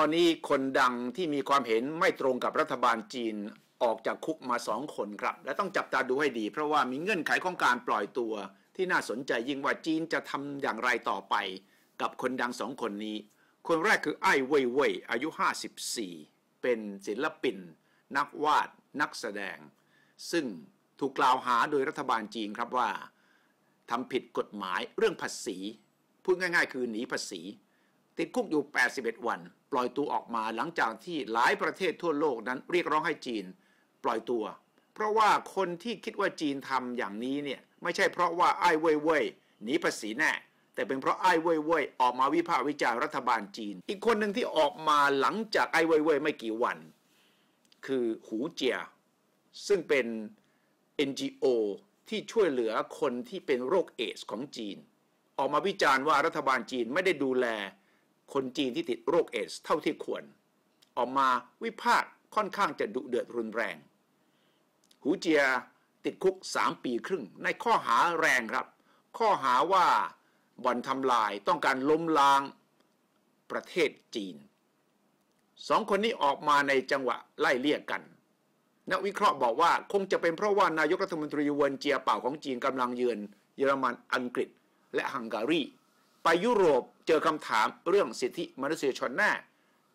อนนี้คนดังที่มีความเห็นไม่ตรงกับรัฐบาลจีนออกจากคุกมาสองคนครับ และต้องจับตาดูให้ดี เพราะว่ามีเงื่อนไขของการปล่อยตัว ที่น่าสนใจยิ่งว่าจีนจะทำอย่างไรต่อไป กับคนดังสองคนนี้ คนแรกคือไอ้เว่ยเว่ยอายุ 54 เป็นศิลปิน นักวาด นักแสดง ซึ่งถูกกล่าวหาโดยรัฐบาลจีนครับว่าทำผิดกฎหมายเรื่องภาษี พูดง่าย ๆ คือหนีภาษี ติดคุกอยู่ 81 วัน ปล่อยตัวออกมาหลังจากที่หลายประเทศทั่วโลกนั้นเรียกร้องให้จีน ปล่อยตัว เพราะว่าคนที่คิดว่าจีนทำอย่างนี้เนี่ยไม่ใช่เพราะว่าไอ้เว่ยเว่ยหนีภาษีแน่แต่เป็นเพราะไอ้เว่ยเว่ยออกมาวิพากษ์วิจารณ์รัฐบาลจีน อีกคนหนึ่งที่ออกมาหลังจากไอ้เว่ยเว่ยไม่กี่วัน คือหูเจีย ซึ่งเป็น NGO ที่ช่วยเหลือคนที่เป็นโรคเอสของจีน ออกมาวิจารณ์ว่ารัฐบาลจีนไม่ได้ดูแล คนจีนที่ติดโรคเอสเท่าที่ควร ออกมาวิพากษ์ค่อนข้างจะดุเดือดรุนแรง หูเจียติดคุก 3 ปีครึ่ง ในข้อหาแรงครับ ข้อหาว่าบ่อนทำลายต้องการล้มล้างประเทศจีนสองคนนี้ออกมาในจังหวะไล่เลี่ยกัน นักวิเคราะห์บอกว่าคงจะเป็นเพราะว่านายกรัฐมนตรีเวนเจียเป่าของจีนกำลังเยือนเยอรมันอังกฤษ และฮังการี ไปยุโรปเจอคำถามเรื่องสิทธิมนุษยชนแน่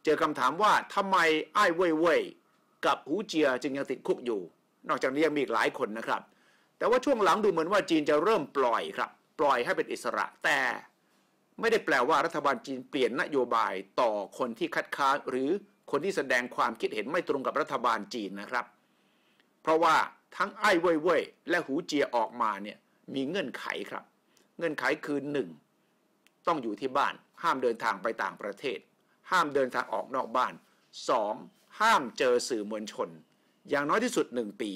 เจอคำถามว่าทำไมไอ้เว่ยเว่ยกับหูเจียจึงยังติดคุกอยู่ นอกจากนี้ยังมีอีกหลายคนนะครับ แต่ว่าช่วงหลังดูเหมือนว่าจีนจะเริ่มปล่อยครับ ปล่อยให้เป็นอิสระ แต่ไม่ได้แปลว่ารัฐบาลจีนเปลี่ยนนโยบายต่อคนที่คัดค้านหรือคนที่แสดงความคิดเห็นไม่ตรงกับรัฐบาลจีนนะครับ เพราะว่าทั้งไอ้เว่ยเว่ยและหูเจียออกมาเนี่ยมีเงื่อนไขครับ เงื่อนไขคือหนึ่ง ต้องอยู่ที่บ้าน ห้ามเดินทางไปต่างประเทศ ห้ามเดินทางออกนอกบ้าน 2. ห้ามเจอสื่อมวลชน อย่างน้อยที่สุด 1 ปี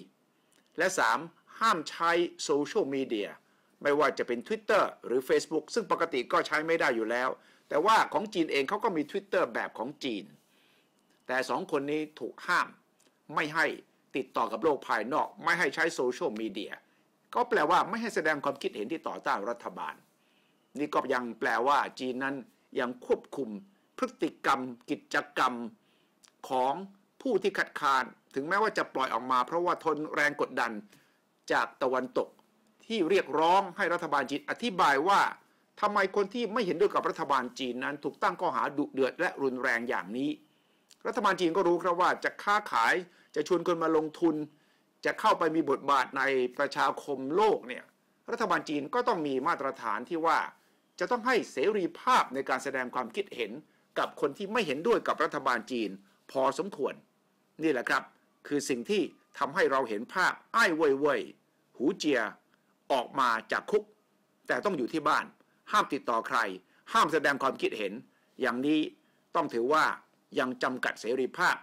และ 3. ห้ามใช้โซเชียลมีเดียไม่ว่าจะเป็น Twitter หรือ Facebook ซึ่งปกติก็ใช้ไม่ได้อยู่แล้ว แต่ว่าของจีนเองเขาก็มี Twitter แบบของจีน แต่สองคนนี้ถูกห้าม ไม่ให้ติดต่อกับโลกภายนอก ไม่ให้ใช้โซเชียลมีเดียก็แปลว่าไม่ให้แสดงความคิดเห็นที่ต่อต้านรัฐบาล นี่ก็ยังแปลว่าจีนนั้นยังควบคุมพฤติกรรมกิจกรรมของผู้ที่คัดค้าน ถึงแม้ว่าจะปล่อยออกมา เพราะว่าทนแรงกดดันจากตะวันตกที่เรียกร้องให้รัฐบาลจีนอธิบายว่าทำไมคนที่ไม่เห็นด้วยกับรัฐบาลจีนนั้น ถูกตั้งข้อหาดุเดือดและรุนแรงอย่างนี้ รัฐบาลจีนก็รู้ครับว่าจะค้าขายจะชวนคนมาลงทุน จะเข้าไปมีบทบาทในประชาคมโลกเนี่ยรัฐบาลจีนก็ต้องมีมาตรฐานที่ว่า จะต้องให้เสรีภาพในการแสดงความคิดเห็นกับคนที่ไม่เห็นด้วยกับรัฐบาลจีน พอสมควร นี่แหละครับ คือสิ่งที่ทำให้เราเห็นภาพไอ้เว่ยเว่ยหูเจีย ออกมาจากคุก แต่ต้องอยู่ที่บ้าน ห้ามติดต่อใคร ห้ามแสดงความคิดเห็น อย่างนี้ต้องถือว่ายังจำกัดเสรีภาพ